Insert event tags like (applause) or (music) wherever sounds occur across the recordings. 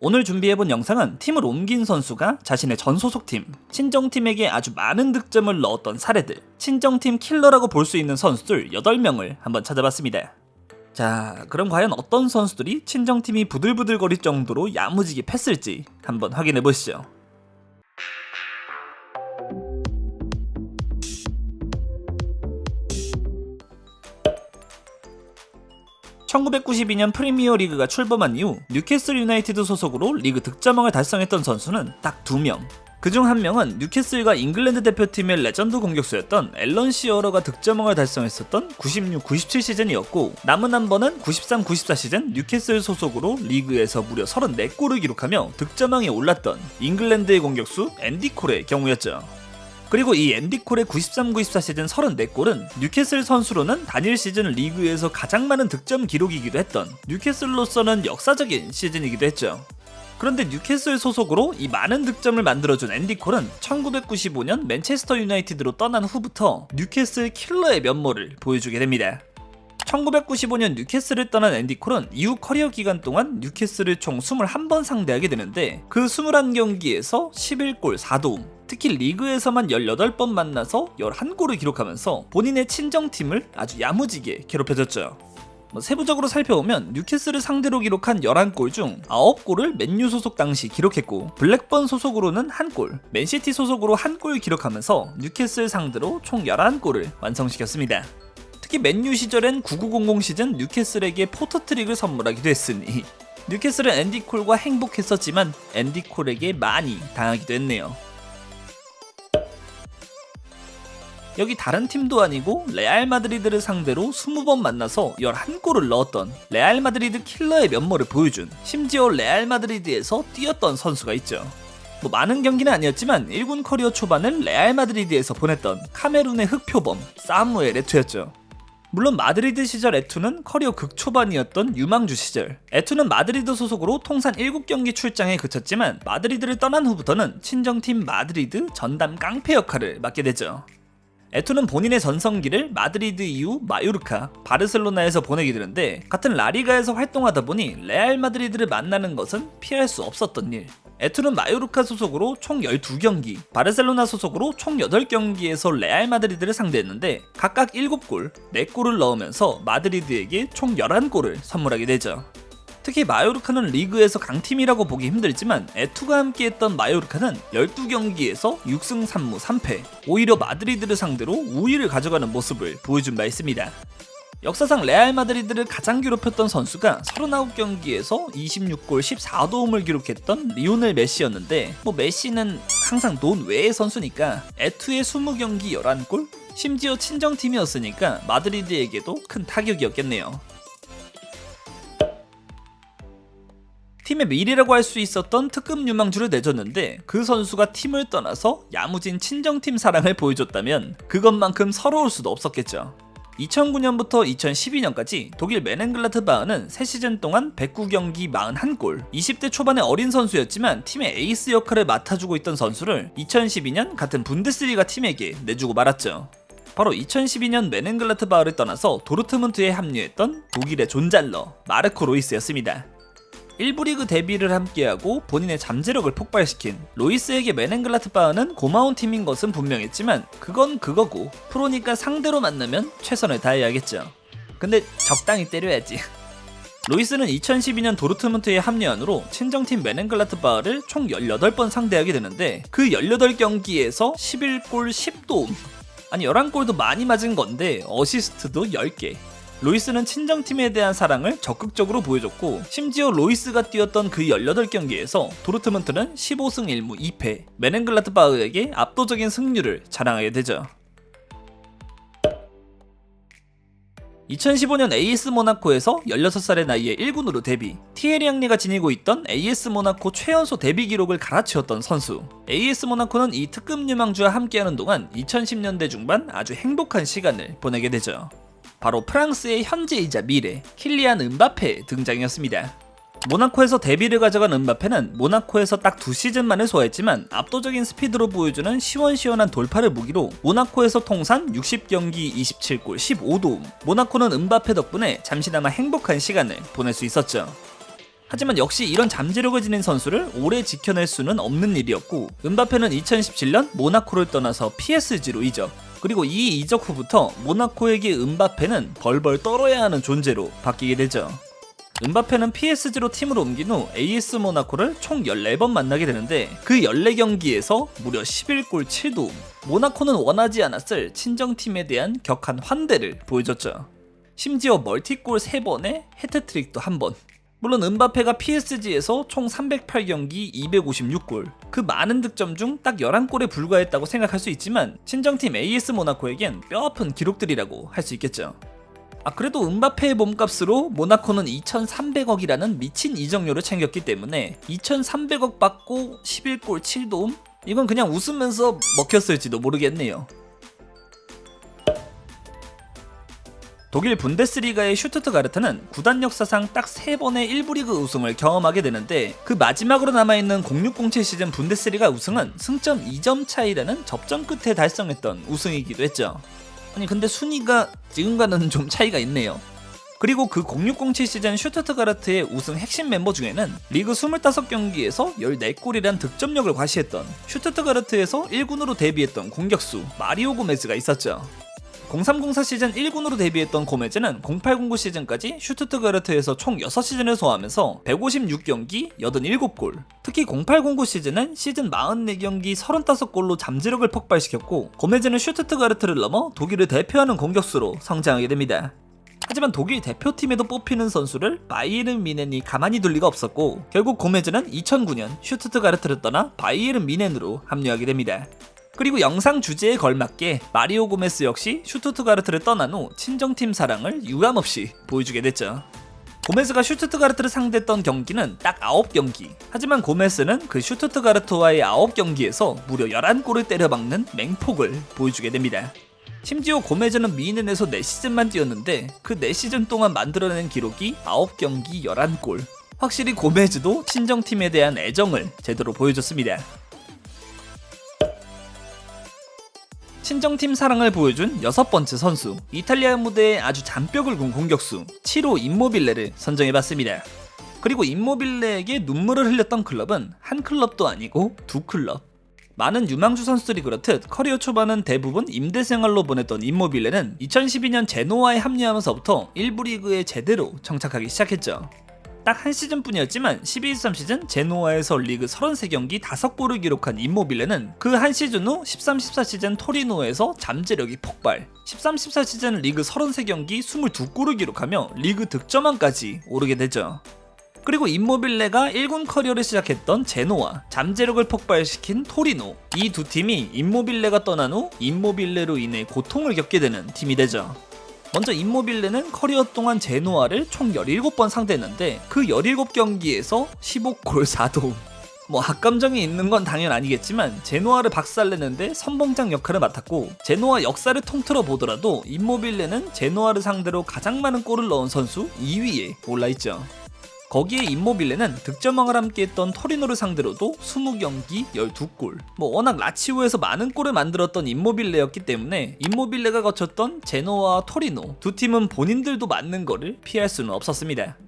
오늘 준비해본 영상은 팀을 옮긴 선수가 자신의 전 소속팀, 친정팀에게 아주 많은 득점을 넣었던 사례들, 친정팀 킬러라고 볼 수 있는 선수들 8명을 한번 찾아봤습니다. 자, 그럼 과연 어떤 선수들이 친정팀이 부들부들거릴 정도로 야무지게 패스일지 한번 확인해 보시죠. 1992년 프리미어 리그가 출범한 이후 뉴캐슬 유나이티드 소속으로 리그 득점왕을 달성했던 선수는 딱두 명. 그중 한 명은 뉴캐슬과 잉글랜드 대표팀의 레전드 공격수였던 앨런 시어러가 득점왕을 달성했었던 96-97 시즌이었고 남은 한 번은 93-94 시즌 뉴캐슬 소속으로 리그에서 무려 34골을 기록하며 득점왕에 올랐던 잉글랜드의 공격수 앤디 콜의 경우였죠. 그리고 이 앤디 콜의 93-94 시즌 34골은 뉴캐슬 선수로는 단일 시즌 리그에서 가장 많은 득점 기록이기도 했던 뉴캐슬로서는 역사적인 시즌이기도 했죠. 그런데 뉴캐슬 소속으로 이 많은 득점을 만들어준 앤디 콜은 1995년 맨체스터 유나이티드로 떠난 후부터 뉴캐슬 킬러의 면모를 보여주게 됩니다. 1995년 뉴캐슬을 떠난 앤디 콜은 이후 커리어 기간 동안 뉴캐슬을 총 21번 상대하게 되는데 그 21경기에서 11골 4도움 특히 리그에서만 18번 만나서 11골을 기록하면서 본인의 친정팀을 아주 야무지게 괴롭혀줬죠. 뭐 세부적으로 살펴보면 뉴캐슬을 상대로 기록한 11골 중 9골을 맨유 소속 당시 기록했고 블랙번 소속으로는 1골, 맨시티 소속으로 1골 기록하면서 뉴캐슬 상대로 총 11골을 완성시켰습니다. 특히 맨유 시절엔 9900 시즌 뉴캐슬에게 포터트릭을 선물하기도 했으니 뉴캐슬은 앤디 콜과 행복했었지만 앤디 콜에게 많이 당하기도 했네요. 여기 다른 팀도 아니고 레알 마드리드를 상대로 20번 만나서 11골을 넣었던 레알 마드리드 킬러의 면모를 보여준 심지어 레알 마드리드에서 뛰었던 선수가 있죠. 뭐 많은 경기는 아니었지만 1군 커리어 초반을 레알 마드리드에서 보냈던 카메룬의 흑표범 사무엘 에투였죠. 물론 마드리드 시절 에투는 커리어 극초반이었던 유망주 시절 에투는 마드리드 소속으로 통산 7경기 출장에 그쳤지만 마드리드를 떠난 후부터는 친정팀 마드리드 전담 깡패 역할을 맡게 되죠. 에투는 본인의 전성기를 마드리드 이후 마요르카, 바르셀로나에서 보내게 되는데 같은 라리가에서 활동하다 보니 레알 마드리드를 만나는 것은 피할 수 없었던 일. 에투는 마요르카 소속으로 총 12경기, 바르셀로나 소속으로 총 8경기에서 레알 마드리드를 상대했는데 각각 7골, 4골을 넣으면서 마드리드에게 총 11골을 선물하게 되죠. 특히 마요르카는 리그에서 강팀이라고 보기 힘들지만 에투가 함께했던 마요르카는 12경기에서 6승 3무 3패 오히려 마드리드를 상대로 우위를 가져가는 모습을 보여준 바 있습니다. 역사상 레알 마드리드를 가장 괴롭혔던 선수가 39경기에서 26골 14도움을 기록했던 리오넬 메시였는데 뭐 메시는 항상 논 외의 선수니까 에투의 20경기 11골? 심지어 친정팀이었으니까 마드리드에게도 큰 타격이었겠네요. 팀의 미래라고 할 수 있었던 특급 유망주를 내줬는데 그 선수가 팀을 떠나서 야무진 친정팀 사랑을 보여줬다면 그것만큼 서러울 수도 없었겠죠. 2009년부터 2012년까지 독일 메넨글라트바흐는 3시즌 동안 109경기 41골 20대 초반의 어린 선수였지만 팀의 에이스 역할을 맡아주고 있던 선수를 2012년 같은 분데스리가 팀에게 내주고 말았죠. 바로 2012년 메넨글라트바흐를 떠나서 도르트문트에 합류했던 독일의 존잘러 마르코 로이스였습니다. 1부 리그 데뷔를 함께하고 본인의 잠재력을 폭발시킨 로이스에게 메넨글라트 바흐는 고마운 팀인 것은 분명했지만 그건 그거고 프로니까 상대로 만나면 최선을 다해야겠죠. 근데 적당히 때려야지. (laughs) 로이스는 2012년 도르트문트에 합류한 후로 친정팀 메넨글라트 바흐를 총 18번 상대하게 되는데 그 18경기에서 11골 10도움 아니 11골도 많이 맞은 건데 어시스트도 10개 로이스는 친정팀에 대한 사랑을 적극적으로 보여줬고 심지어 로이스가 뛰었던 그 18경기에서 도르트문트는 15승 1무 2패 메넨글라트바흐에게 압도적인 승률을 자랑하게 되죠. 2015년 AS 모나코에서 16살의 나이에 1군으로 데뷔. 티에리 앙리가 지니고 있던 AS 모나코 최연소 데뷔 기록을 갈아치웠던 선수. AS 모나코는 이 특급 유망주와 함께하는 동안 2010년대 중반 아주 행복한 시간을 보내게 되죠. 바로 프랑스의 현재이자 미래 킬리안 은바페 등장이었습니다. 모나코에서 데뷔를 가져간 은바페는 모나코에서 딱 두 시즌 만에 소화했지만 압도적인 스피드로 보여주는 시원시원한 돌파를 무기로 모나코에서 통산 60경기 27골 15도움 모나코는 은바페 덕분에 잠시나마 행복한 시간을 보낼 수 있었죠. 하지만 역시 이런 잠재력을 지닌 선수를 오래 지켜낼 수는 없는 일이었고 은바페는 2017년 모나코를 떠나서 PSG로 이적 그리고 이 이적 후부터 모나코에게 은바페는 벌벌 떨어야 하는 존재로 바뀌게 되죠. 은바페는 PSG로 팀을 옮긴 후 AS 모나코를 총 14번 만나게 되는데 그 14경기에서 무려 11골 7도움 모나코는 원하지 않았을 친정팀에 대한 격한 환대를 보여줬죠. 심지어 멀티골 3번에 해트트릭도 1번 물론 은바페가 PSG에서 총 308경기 256골 그 많은 득점 중 딱 11골에 불과했다고 생각할 수 있지만 친정팀 AS 모나코에겐 뼈아픈 기록들이라고 할 수 있겠죠. 아 그래도 은바페의 몸값으로 모나코는 2,300억이라는 미친 이적료를 챙겼기 때문에 2,300억 받고 11골 7도움? 이건 그냥 웃으면서 먹혔을지도 모르겠네요. 독일 분데스리가의 슈투트가르트는 구단 역사상 딱 3번의 1부 리그 우승을 경험하게 되는데 그 마지막으로 남아있는 0607 시즌 분데스리가 우승은 승점 2점 차이라는 접전 끝에 달성했던 우승이기도 했죠. 아니 근데 순위가 지금과는 좀 차이가 있네요. 그리고 그 0607 시즌 슈투트가르트의 우승 핵심 멤버 중에는 리그 25경기에서 14골이란 득점력을 과시했던 슈투트가르트에서 1군으로 데뷔했던 공격수 마리오 고메즈가 있었죠. 0304 시즌 1군으로 데뷔했던 고메즈는 0809 시즌까지 슈투트가르트에서 총 6시즌을 소화하면서 156경기 87골 특히 0809 시즌은 시즌 44경기 35골로 잠재력을 폭발시켰고 고메즈는 슈투트가르트를 넘어 독일을 대표하는 공격수로 성장하게 됩니다. 하지만 독일 대표팀에도 뽑히는 선수를 바이에른 미넨이 가만히 둘 리가 없었고 결국 고메즈는 2009년 슈투트가르트를 떠나 바이에른 미넨으로 합류하게 됩니다. 그리고 영상 주제에 걸맞게 마리오 고메스 역시 슈투트가르트를 떠난 후 친정팀 사랑을 유감없이 보여주게 됐죠. 고메스가 슈투트가르트를 상대했던 경기는 딱 9경기. 하지만 고메스는 그 슈투트가르트와의 9경기에서 무려 11골을 때려박는 맹폭을 보여주게 됩니다. 심지어 고메즈는 미넨에서 4시즌만 뛰었는데 그 4시즌 동안 만들어낸 기록이 9경기 11골. 확실히 고메즈도 친정팀에 대한 애정을 제대로 보여줬습니다. 친정팀 사랑을 보여준 여섯 번째 선수 이탈리아 무대에 아주 잔뼈 굵은 공격수 7호 임모빌레를 선정해봤습니다. 그리고 임모빌레에게 눈물을 흘렸던 클럽은 한 클럽도 아니고 두 클럽. 많은 유망주 선수들이 그렇듯 커리어 초반은 대부분 임대 생활로 보냈던 임모빌레는 2012년 제노아에 합류하면서부터 1부 리그에 제대로 정착하기 시작했죠. 딱 한 시즌뿐이었지만 12-13 시즌 제노아에서 리그 33경기 5골을 기록한 임모빌레는 그 한 시즌 후 13-14 시즌 토리노에서 잠재력이 폭발 13-14 시즌 리그 33경기 22골을 기록하며 리그 득점왕까지 오르게 되죠. 그리고 임모빌레가 1군 커리어를 시작했던 제노아, 잠재력을 폭발시킨 토리노 이 두 팀이 임모빌레가 떠난 후 임모빌레로 인해 고통을 겪게 되는 팀이 되죠. 먼저 임모빌레는 커리어 동안 제노아를 총 17번 상대했는데 그 17경기에서 15골 4도움 뭐 악감정이 있는 건 당연 아니겠지만 제노아를 박살내는데 선봉장 역할을 맡았고 제노아 역사를 통틀어 보더라도 임모빌레는 제노아를 상대로 가장 많은 골을 넣은 선수 2위에 올라있죠. 거기에 임모빌레는 득점왕을 함께했던 토리노를 상대로도 20경기 12골. 뭐 워낙 라치오에서 많은 골을 만들었던 임모빌레였기 때문에 임모빌레가 거쳤던 제노와 토리노 두 팀은 본인들도 맞는 거를 피할 수는 없었습니다.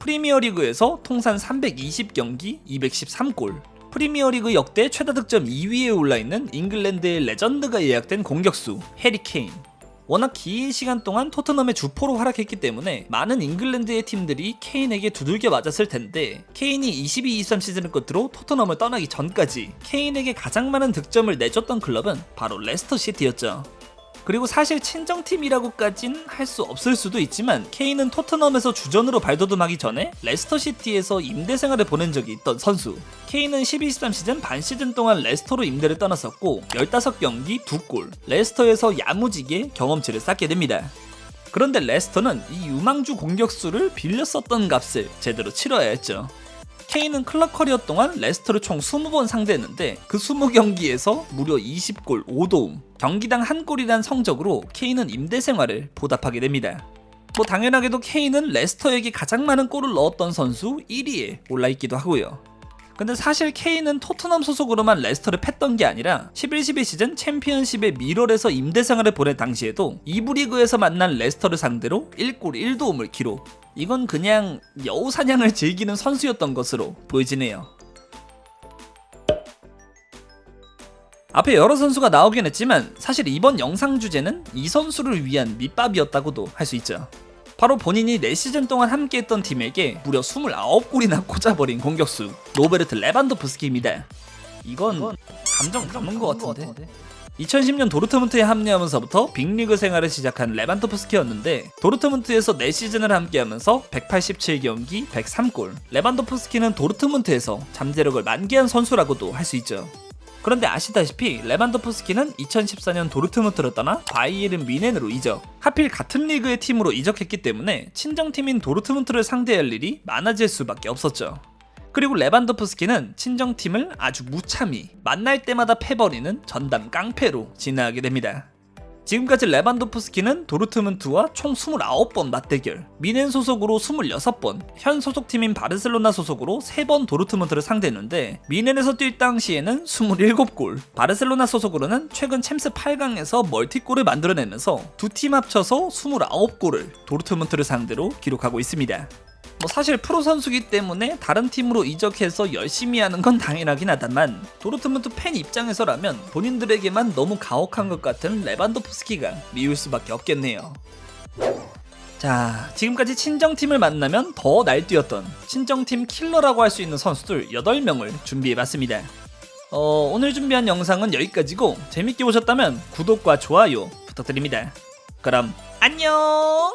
프리미어리그에서 통산 320경기 213골. 프리미어리그 역대 최다 득점 2위에 올라있는 잉글랜드의 레전드가 예약된 공격수 해리 케인 워낙 긴 시간 동안 토트넘의 주포로 활약했기 때문에 많은 잉글랜드의 팀들이 케인에게 두들겨 맞았을 텐데 케인이 22-23 시즌을 끝으로 토트넘을 떠나기 전까지 케인에게 가장 많은 득점을 내줬던 클럽은 바로 레스터 시티였죠. 그리고 사실 친정팀이라고까진 할 수 없을 수도 있지만 케인은 토트넘에서 주전으로 발돋움하기 전에 레스터 시티에서 임대 생활을 보낸 적이 있던 선수. 케인은 12-13 시즌 반 시즌 동안 레스터로 임대를 떠났었고 15경기 2골, 레스터에서 야무지게 경험치를 쌓게 됩니다. 그런데 레스터는 이 유망주 공격수를 빌려 썼던 값을 제대로 치러야 했죠. 케인은 클럽 커리어 동안 레스터를 총 20번 상대했는데 그 20경기에서 무려 20골 5도움 경기당 한 골이란 성적으로 케인은 임대 생활을 보답하게 됩니다. 뭐 당연하게도 케인은 레스터에게 가장 많은 골을 넣었던 선수 1위에 올라 있기도 하고요. 근데 사실 케인은 토트넘 소속으로만 레스터를 팼던 게 아니라 11-12 시즌 챔피언십의 미럴에서 임대 생활을 보낸 당시에도 2부 리그에서 만난 레스터를 상대로 1골 1도움을 기록. 이건 그냥 여우 사냥을 즐기는 선수였던 것으로 보여지네요. 앞에 여러 선수가 나오긴 했지만 사실 이번 영상 주제는 이 선수를 위한 밑밥이었다고도 할 수 있죠. 바로 본인이 4시즌 동안 함께했던 팀에게 무려 29골이나 꽂아버린 공격수 로베르트 레반도프스키입니다. 이건 감정 담은 것 같은데. 2010년 도르트문트에 합류하면서부터 빅리그 생활을 시작한 레반도프스키였는데 도르트문트에서 4시즌을 함께하면서 187경기 103골 레반도프스키는 도르트문트에서 잠재력을 만개한 선수라고도 할 수 있죠. 그런데 아시다시피 레반도프스키는 2014년 도르트문트를 떠나 바이에른 미넨으로 이적. 하필 같은 리그의 팀으로 이적했기 때문에 친정팀인 도르트문트를 상대할 일이 많아질 수밖에 없었죠. 그리고 레반도프스키는 친정팀을 아주 무참히 만날 때마다 패버리는 전담 깡패로 진화하게 됩니다. 지금까지 레반도프스키는 도르트문트와 총 29번 맞대결, 미넨 소속으로 26번, 현 소속팀인 바르셀로나 소속으로 3번 도르트문트를 상대했는데 미넨에서 뛸 당시에는 27골, 바르셀로나 소속으로는 최근 챔스 8강에서 멀티골을 만들어내면서 두 팀 합쳐서 29골을 도르트문트를 상대로 기록하고 있습니다. 뭐 사실 프로 선수기 때문에 다른 팀으로 이적해서 열심히 하는 건 당연하긴 하다만 도르트문트 팬 입장에서라면 본인들에게만 너무 가혹한 것 같은 레반도프스키가 미울 수밖에 없겠네요. 자, 지금까지 친정팀을 만나면 더 날뛰었던 친정팀 킬러라고 할 수 있는 선수들 8명을 준비해봤습니다. 어, 오늘 준비한 영상은 여기까지고 재밌게 보셨다면 구독과 좋아요 부탁드립니다. 그럼 안녕!